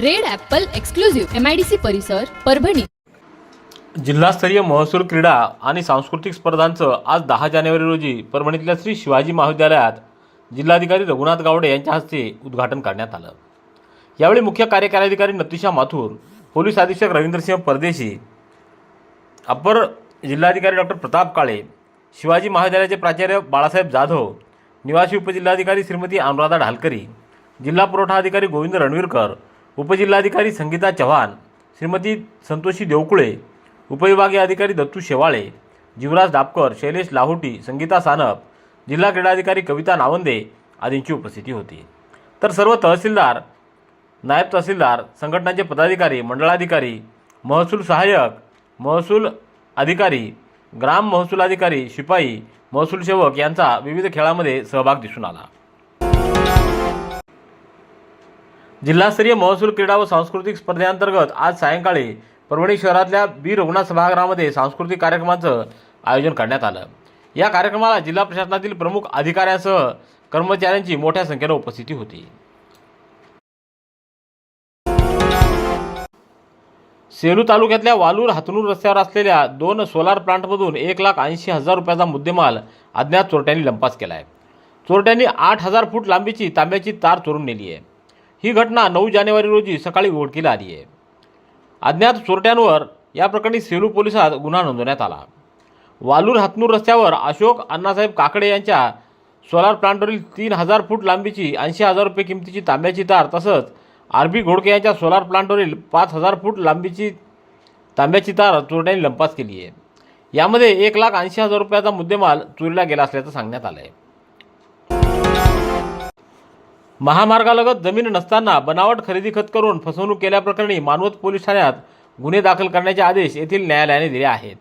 Red apple exclusive MIDC परिसर परभणी. जिल्हास्तरीय महसूल क्रीडा आणि सांस्कृतिक स्पर्धांचं आज दहा जानेवारी रोजी परभणीतल्या श्री शिवाजी महाविद्यालयात जिल्हाधिकारी रघुनाथ गावडे यांच्या हस्ते उद्घाटन करण्यात आलं. यावेळी मुख्य कार्यकारी अधिकारी नतिशा माथूर पोलीस अधीक्षक रवींद्रसिंह परदेशी अपर जिल्हाधिकारी डॉक्टर प्रताप काळे शिवाजी महाविद्यालयाचे प्राचार्य बाळासाहेब जाधव निवासी उपजिल्हाधिकारी श्रीमती अनुराधा ढालकरी जिल्हा पुरवठा अधिकारी गोविंद रणवीरकर उपजिल्हाधिकारी संगीता चव्हाण श्रीमती संतोषी देवकुळे उपविभागीय अधिकारी दत्तू शेवाळे जीवराज डापकर शैलेश लाहोटी संगीता सानप जिल्हा क्रीडाधिकारी कविता नावंदे आदींची उपस्थिती होती. तर सर्व तहसीलदार नायब तहसीलदार संघटनांचे पदाधिकारी मंडळाधिकारी महसूल सहाय्यक महसूल अधिकारी ग्राम महसूल अधिकारी शिपाई महसूल सेवक यांचा विविध खेळामध्ये सहभाग दिसून आला. जिल्हास्तरीय महसूल क्रीडा व सांस्कृतिक स्पर्धेअंतर्गत आज सायंकाळी परभणी शहरातल्या बी रुग्णा सभागृहामध्ये सांस्कृतिक कार्यक्रमाचं आयोजन करण्यात आलं. या कार्यक्रमाला जिल्हा प्रशासनातील प्रमुख अधिकाऱ्यांसह कर्मचाऱ्यांची मोठ्या संख्येनं उपस्थिती होती. सेलू तालुक्यातल्या वालूर हातनूर रस्त्यावर असलेल्या दोन सोलार प्लांटमधून एक लाख ऐंशी हजार रुपयाचा मुद्देमाल अज्ञात चोरट्यांनी लंपास केला आहे चोरट्यांनी आठ हजार फूट लांबीची तांब्याची तार चोरून नेली आहे. ही घटना नऊ जानेवारी रोजी सकाळी उघडकीला आली आहे. अज्ञात चोरट्यांवर या प्रकरणी सेलू पोलिसात गुन्हा नोंदवण्यात आला. वालूर हातनूर रस्त्यावर अशोक अण्णासाहेब काकडे यांच्या सोलार प्लांटवरील तीन हजार फूट लांबीची ऐंशी हजार रुपये किमतीची तांब्याची तार तसंच आरबी घोडके यांच्या सोलार प्लांटवरील पाच हजार फूट लांबीची तांब्याची तार चोरट्यांनी लंपास केली आहे. यामध्ये एक लाख ऐंशी हजार रुपयाचा मुद्देमाल चोरीला गेला असल्याचं सांगण्यात आलं आहे महामार्गालगत जमीन नसताना बनावट खरेदी खत करून फसवणूक केल्याप्रकरणी मानवत पोलीस ठाण्यात गुन्हे दाखल करण्याचे आदेश येथील न्यायालयाने दिले आहेत.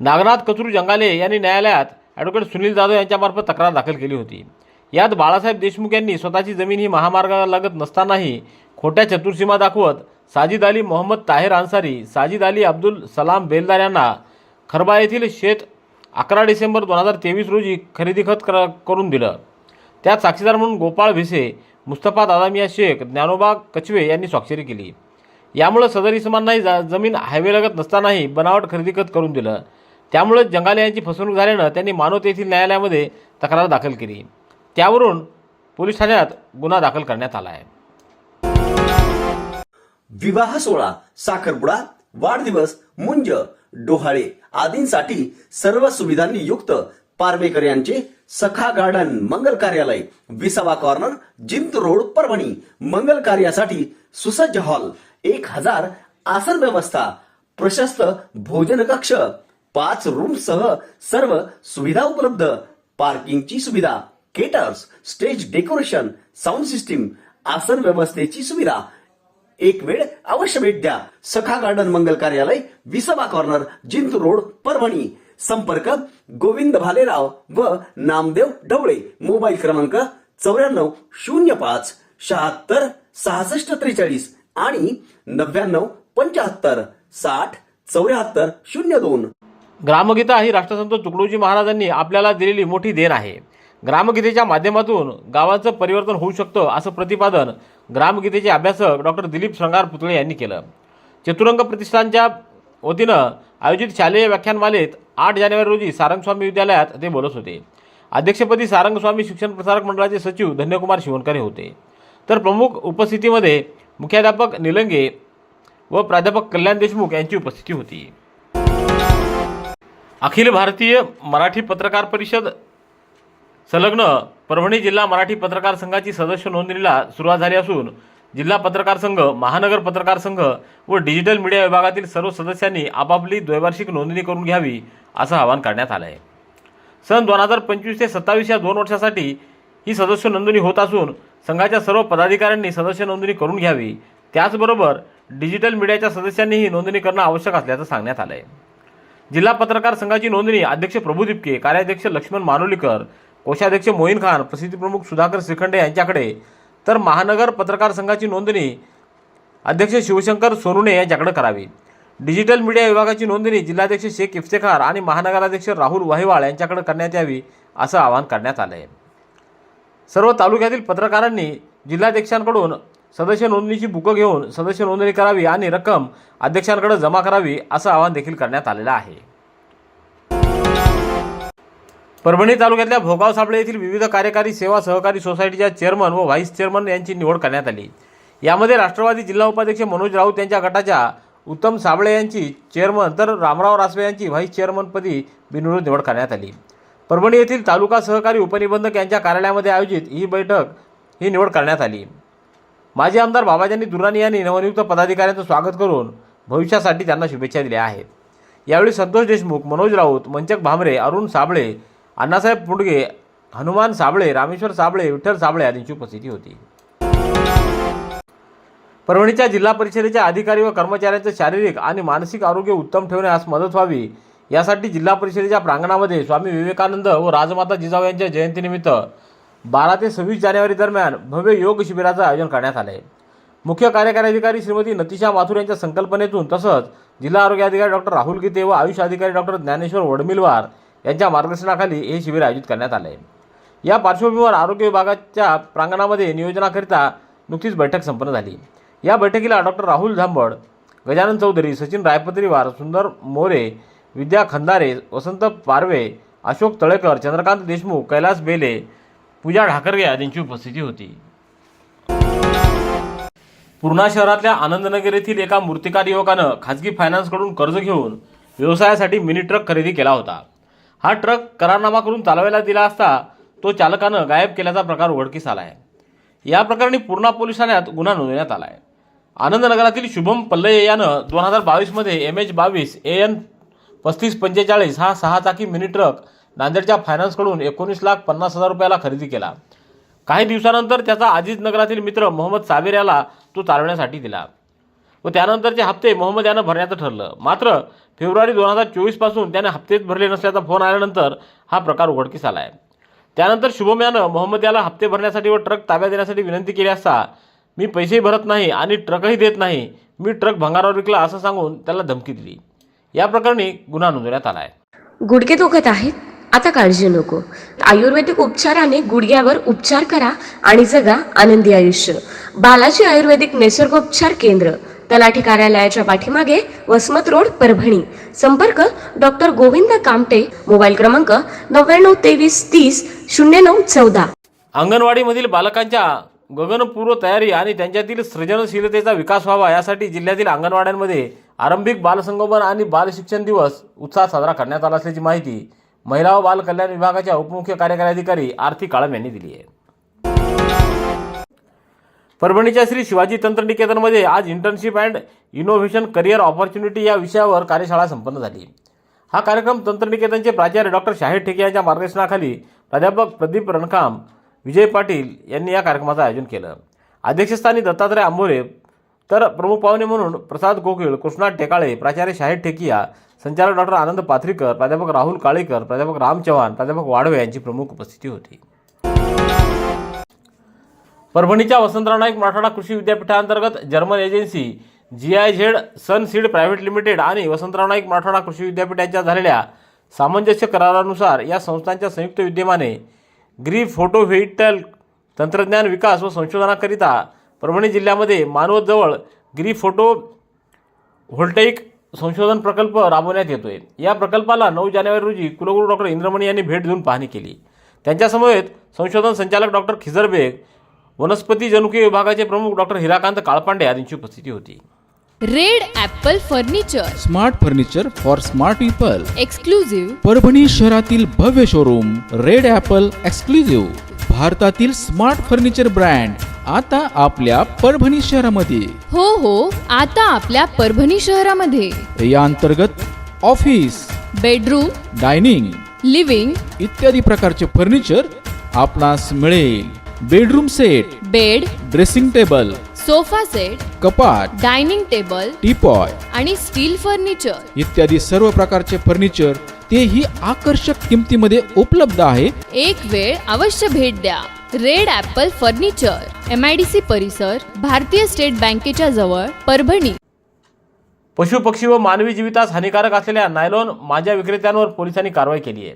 नागनाथ कचरू जंगाले यांनी न्यायालयात ॲडव्होकेट सुनील जाधव यांच्यामार्फत तक्रार दाखल केली होती. यात बाळासाहेब देशमुख यांनी स्वतःची जमीन ही महामार्गालगत नसतानाही खोट्या चतुर्सीमा दाखवत साजिद अली मोहम्मद ताहेर अन्सारी साजिद अली अब्दुल सलाम बेलदार यांना खरबा येथील शेत अकरा डिसेंबर दोन हजार तेवीस रोजी खरेदी खत कर करून दिलं. त्यात साक्षीदार म्हणून गोपाळ भिसे मुस्तफा दादामिया शेख ज्ञानोबा कचवे यांनी स्वाक्षरी केली. यामुळे सदर इसमांनाही जा जमीन हायवेलगत नसतानाही बनावट खरेदी खत करून दिलं. त्यामुळे जंगाले यांची फसवणूक झाल्यानं त्यांनी मानवत येथील न्यायालयामध्ये तक्रार दाखल केली. त्यावरून पोलीस ठाण्यात गुन्हा दाखल करण्यात आला आहे. विवाह सोहळा साखरपुडा वाढदिवस मुंज डोहाळे आदींसाठी सर्व सुविधांनी युक्त पारमेकर यांचे सखा गार्डन मंगल कार्यालय विसावा कॉर्नर जिंत रोड परभणी. मंगल कार्यासाठी सुसज्ज हॉल एक हजार आसन व्यवस्था प्रशस्त भोजन कक्ष पाच रूम सह सर्व सुविधा उपलब्ध. पार्किंगची सुविधा caterers stage decoration sound system आसन व्यवस्थेची सुविधा. एक वेळ अवश्य भेट द्या. सखा गार्डन मंगल कार्यालय विसभा कॉर्नर जिंत रोड परभणी. संपर्क गोविंद भालेराव व नामदेव ढवळे. मोबाईल क्रमांक चौऱ्याण्णव शून्य पाच शहात्तर सहासष्ट त्रेचाळीस आणि नव्याण्णव पंच्याहत्तर साठ चौऱ्याहत्तर शून्य दोन. ग्रामगीता ही राष्ट्रसंत तुकडोजी महाराजांनी आपल्याला दिलेली मोठी देण आहे. ग्रामगीतेच्या माध्यमातून गावाचं परिवर्तन होऊ शकतं असं प्रतिपादन ग्रामगीतेचे अभ्यासक डॉक्टर दिलीप श्रंगार पुतळे यांनी केलं. चतुरंग प्रतिष्ठानच्या वतीनं आयोजित शालेय व्याख्यानमालेत आठ जानेवारी रोजी सारंगस्वामी विद्यालयात ते बोलत होते. अध्यक्षपदी सारंगस्वामी शिक्षण प्रसारक मंडळाचे सचिव धन्यकुमार शिवणकरे होते. तर प्रमुख उपस्थितीमध्ये मुख्याध्यापक निलंगे व प्राध्यापक कल्याण देशमुख यांची उपस्थिती होती. अखिल भारतीय मराठी पत्रकार परिषद संलग्न परभणी जिल्हा मराठी पत्रकार संघाची सदस्य नोंदणीला सुरुवात झाली असून जिल्हा पत्रकार संघ महानगर पत्रकार संघ व डिजिटल मीडिया विभागातील सर्व सदस्यांनी आपापली द्वैवार्षिक नोंदणी करून घ्यावी असं आवाहन करण्यात आलं आहे सन दोन हजार पंचवीस ते सत्तावीस या दोन वर्षासाठी ही सदस्य नोंदणी होत असून संघाच्या सर्व पदाधिकाऱ्यांनी सदस्य नोंदणी करून घ्यावी. त्याचबरोबर डिजिटल मीडियाच्या सदस्यांनीही नोंदणी करणं आवश्यक असल्याचं सांगण्यात आलं आहे जिल्हा पत्रकार संघाची नोंदणी अध्यक्ष प्रभू दिपके कार्याध्यक्ष लक्ष्मण मानोलीकर कोषाध्यक्ष मोईन खान प्रसिद्धी प्रमुख सुधाकर श्रीखंडे यांच्याकडे तर महानगर पत्रकार संघाची नोंदणी अध्यक्ष शिवशंकर सोनुने यांच्याकडे करावी. डिजिटल मीडिया विभागाची नोंदणी जिल्हाध्यक्ष शेख इफ्तेखार आणि महानगराध्यक्ष राहुल वाहिवाळ यांच्याकडे करण्यात यावी असं आवाहन करण्यात आलं आहे सर्व तालुक्यातील पत्रकारांनी जिल्हाध्यक्षांकडून सदस्य नोंदणीची बुकं घेऊन सदस्य नोंदणी करावी आणि रक्कम अध्यक्षांकडे जमा करावी असं आवाहन देखील करण्यात आलेलं आहे. परभणी तालुक्यातल्या भोगाव साबळे येथील विविध कार्यकारी सेवा सहकारी सोसायटीच्या चेअरमन व व्हाईस चेअरमन यांची निवड करण्यात आली. यामध्ये राष्ट्रवादी जिल्हा उपाध्यक्ष मनोज राऊत यांच्या गटाच्या उत्तम साबळे यांची चेअरमन तर रामराव रासवे यांची व्हाईस चेअरमनपदी बिनविरोध निवड करण्यात आली. परभणी येथील तालुका सहकारी उपनिबंधक यांच्या कार्यालयामध्ये आयोजित ही बैठक ही निवड करण्यात आली. माजी आमदार बाबाजानी दुरानी यांनी नवनियुक्त पदाधिकाऱ्यांचं स्वागत करून भविष्यासाठी त्यांना शुभेच्छा दिल्या आहेत. यावेळी संतोष देशमुख मनोज राऊत मंचक भामरे अरुण साबळे अण्णासाहेब पुंडगे हनुमान साबळे रामेश्वर साबळे विठ्ठल साबळे आदींची उपस्थिती होती. परभणीच्या जिल्हा परिषदेच्या अधिकारी व कर्मचाऱ्यांचं शारीरिक आणि मानसिक आरोग्य उत्तम ठेवण्यास मदत व्हावी यासाठी जिल्हा परिषदेच्या प्रांगणामध्ये स्वामी विवेकानंद व राजमाता जिजाऊ यांच्या जयंतीनिमित्त बारा ते सव्वीस जानेवारी दरम्यान भव्य योग शिबिराचं आयोजन करण्यात आलं आहे मुख्य कार्यकारी अधिकारी श्रीमती नतिशा माथुर यांच्या संकल्पनेतून तसंच जिल्हा आरोग्य अधिकारी डॉक्टर राहुल गीते व आयुष अधिकारी डॉक्टर ज्ञानेश्वर वडमिलवार यांच्या मार्गदर्शनाखाली हे शिबिर आयोजित करण्यात आले आहे या पार्श्वभूमीवर आरोग्य विभागाच्या प्रांगणामध्ये नियोजनाकरिता नुकतीच बैठक संपन्न झाली. या बैठकीला डॉक्टर राहुल झांबड गजानन चौधरी सचिन रायपत्रीवार सुंदर मोरे विद्या खंदारे वसंत पारवे अशोक तळेकर चंद्रकांत देशमुख कैलास बेले पूजा ढाकरगे आदींची उपस्थिती होती. पूर्णा शहरातल्या आनंदनगर येथील एका मूर्तिकार युवकानं खाजगी फायनान्सकडून कर्ज घेऊन व्यवसायासाठी मिनी ट्रक खरेदी केला होता. हा ट्रक करारनामा करून चालवायला दिला असता तो चालकानं गायब केल्याचा प्रकार उघडकीस आला आहे या प्रकरणी पूर्णा पोलीस ठाण्यात गुन्हा नोंदवण्यात आला आहे आनंदनगरातील शुभम पल्लय यानं दोन हजार बावीसमध्ये एम एच बावीस ए एन पस्तीस पंचेचाळीस हा सहा चाकी मिनी ट्रक नांदेडच्या फायनान्सकडून एकोणीस लाख पन्नास हजार रुपयाला खरेदी केला. काही दिवसानंतर त्याचा आजीज नगरातील मित्र मोहम्मद साबिर याला तो चालवण्यासाठी दिला. व त्यानंतरचे हप्ते मोहम्मद यानं भरण्याचं ठरलं. मात्र फेब्रुवारी दोन हजार चोवीसपासून त्याने हप्तेच भरले नसल्याचा फोन आल्यानंतर हा प्रकार उघडकीस आला आहे त्यानंतर शुभम यानं मोहम्मद याला हप्ते भरण्यासाठी व ट्रक ताब्यात देण्यासाठी विनंती केली असता मी पैसेही भरत नाही आणि ट्रकही देत नाही मी ट्रक भंगारावर विकला असं सांगून त्याला धमकी दिली. या प्रकरणी गुन्हा नोंदवण्यात आला आहे गुडघे दुखत आहेत? आता काळजी नको. आयुर्वेदिक उपचाराने गुडघ्यावर उपचार करा आणि जगा आनंदी आयुष्य. बालाजी आयुर्वेदिक निसर्गोपचार केंद्र. तलाठी कार्यालयाच्या पाठीमागे वसमत रोड परभणी. संपर्क डॉक्टर गोविंद कामटे मोबाईल क्रमांक नव्याण्णव तेवीस तीस शून्य नऊ चौदा. अंगणवाडीमधील बालकांच्या गगनपूर्व तयारी आणि त्यांच्यातील सृजनशीलतेचा विकास व्हावा यासाठी जिल्ह्यातील अंगणवाड्यांमध्ये आरंभिक बालसंगोपन आणि बालशिक्षण दिवस उत्साहात साजरा करण्यात आला असल्याची माहिती महिला व बाल कल्याण विभागाच्या उपमुख्य कार्यकारी अधिकारी आरती काळम यांनी दिली आहे. परभणीच्या श्री शिवाजी तंत्रनिकेतनमध्ये आज internship and innovation career opportunity या विषयावर कार्यशाळा संपन्न झाली. हा कार्यक्रम तंत्रनिकेतनचे प्राचार्य डॉक्टर शाहीर ठेके यांच्या मार्गदर्शनाखाली प्राध्यापक प्रदीप रणखाम विजय पाटील यांनी या कार्यक्रमाचं आयोजन केलं. अध्यक्षस्थानी दत्तात्रय आंबोरे तर प्रमुख पाहुणे म्हणून प्रसाद गोकिळ कृष्णा टेकाळे प्राचार्य शाहीर ठेकिया संचालक डॉक्टर आनंद पाथरीकर प्राध्यापक राहुल काळेकर प्राध्यापक राम चव्हाण प्राध्यापक वाडवे यांची प्रमुख उपस्थिती होती. परभणीच्या वसंतराव नाईक मराठवाडा कृषी विद्यापीठांतर्गत German agency G I Z sun seed private limited आणि वसंतराव नाईक मराठवाडा कृषी विद्यापीठाच्या झालेल्या सामंजस्य करारानुसार या संस्थांच्या संयुक्त विद्यमाने ग्री फोटो व्हेइटल तंत्रज्ञान विकास व संशोधनाकरिता परभणी जिल्ह्यामध्ये मानवतजवळ ग्री फोटो व्होल्टेईक संशोधन प्रकल्प राबवण्यात येतोय. या प्रकल्पाला नऊ जानेवारी रोजी कुलगुरू डॉक्टर इंद्रमणी यांनी भेट देऊन पाहणी केली. त्यांच्यासमवेत संशोधन संचालक डॉक्टर खिजरबेग वनस्पती जनुकीय विभागाचे प्रमुख डॉक्टर हिराकांत काळपांडे आदींची उपस्थिती होती. Red Apple furniture. Smart furniture for smart people. Exclusive Parbhani शहरातील भव्य शोरूम रेड ॲपल एक्सक्लुझिव्ह भारतातील स्मार्ट फर्निचर ब्रँड आता आपल्या परभणी शहरामध्ये. हो हो आता आपल्या परभणी शहरामध्ये. या अंतर्गत ऑफिस बेडरूम डायनिंग लिव्हिंग. इत्यादी प्रकारचे फर्निचर आपणास मिळेल. Bedroom set bed dressing table sofa set कपाट डायनिंग टेबल टीपॉय आणि स्टील फर्निचर. इत्यादी सर्व प्रकारचे फर्निचर तेही आकर्षक किमतीमध्ये उपलब्ध आहे. एक वेळ अवश्य भेट द्या. Red apple furniture M I D C परिसर भारतीय स्टेट बँकेच्या जवळ परभणी. पशु पक्षी व मानवी जीवितास हानिकारक असलेल्या नायलॉन मांजा विक्रेत्यांवर पोलिसांनी कारवाई केली आहे.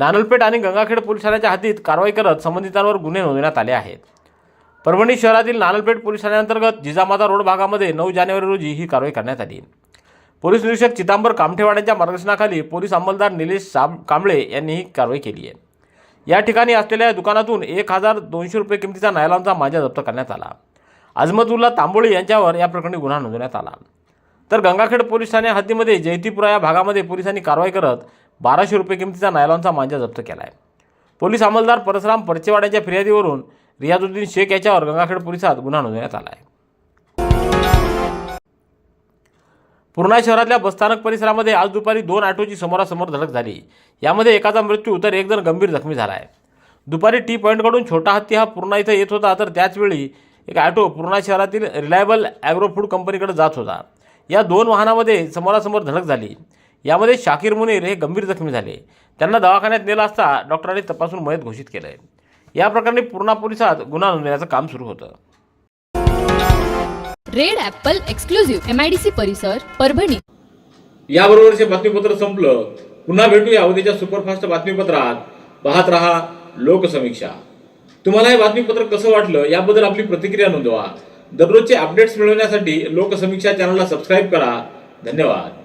नानलपेठ आणि गंगाखेड पोलीस ठाण्याच्या हद्दीत कारवाई करत संबंधितांवर गुन्हे नोंदवण्यात आले आहेत. परभणी शहरातील नानलपेठ पोलीस ठाण्याअंतर्गत जिजामाता रोड भागामध्ये नऊ जानेवारी रोजी ही कारवाई करण्यात आली. पोलीस निरीक्षक चितांबर कामठेवाड्यांच्या मार्गदर्शनाखाली पोलीस अंमलदार निलेश साब कांबळे यांनी ही कारवाई केली आहे. या ठिकाणी असलेल्या दुकानातून एक हजार दोनशे रुपये किमतीचा नायलॉनचा मांजा जप्त करण्यात आला. अजमतुल्ला तांबोळी यांच्यावर या प्रकरणी गुन्हा नोंदवण्यात आला. तर गंगाखेड पोलीस ठाणे हद्दीमध्ये जयतीपुरा या भागामध्ये पोलिसांनी कारवाई करत बाराशे रुपये किमतीचा नायलॉनचा मांजा जप्त केला आहे पोलीस अंमलदार परशुराम परचेवाड्याच्या फिर्यादीवरून रियाजुद्दीन शेख याच्यावर गंगाखेड पोलिसात गुन्हा नोंदवण्यात आला आहे पूर्णा शहरातल्या बसस्थानक परिसरामध्ये आज दुपारी दोन ऑटोची समोरासमोर धडक झाली. यामध्ये एकाचा मृत्यू तर एक जण गंभीर जखमी झाला आहे दुपारी टी पॉईंटकडून छोटा हत्ती हा पूर्णा इथं येत होता तर त्याचवेळी एक ऑटो पूर्णा शहरातील रिलायबल ॲग्रो फूड कंपनीकडे जात होता. या दोन वाहनामध्ये समोरासमोर धडक झाली. यामध्ये शाकीर मुनीर हे गंभीर जखमी झाले. त्यांना दवाखान्यात नेलं असता डॉक्टरांनी तपासून मयत घोषित केलं आहे या प्रकरणी पूर्णा पोलिसात गुन्हा नोंदवण्याचं काम सुरू होतं. Red apple exclusive M I D C परिसर परभणी. याबरोबरचे बातमीपत्र संपलं. पुन्हा भेटूया उद्याच्या सुपरफास्ट बातमीपत्रात. पाहत रहा लोकसमीक्षा. तुम्हाला हे बातमीपत्र कसं वाटलं याबद्दल आपली प्रतिक्रिया नोंदवा. दररोजचे अपडेट्स मिळवण्यासाठी लोकसमीक्षा चॅनलला सबस्क्राईब करा. धन्यवाद.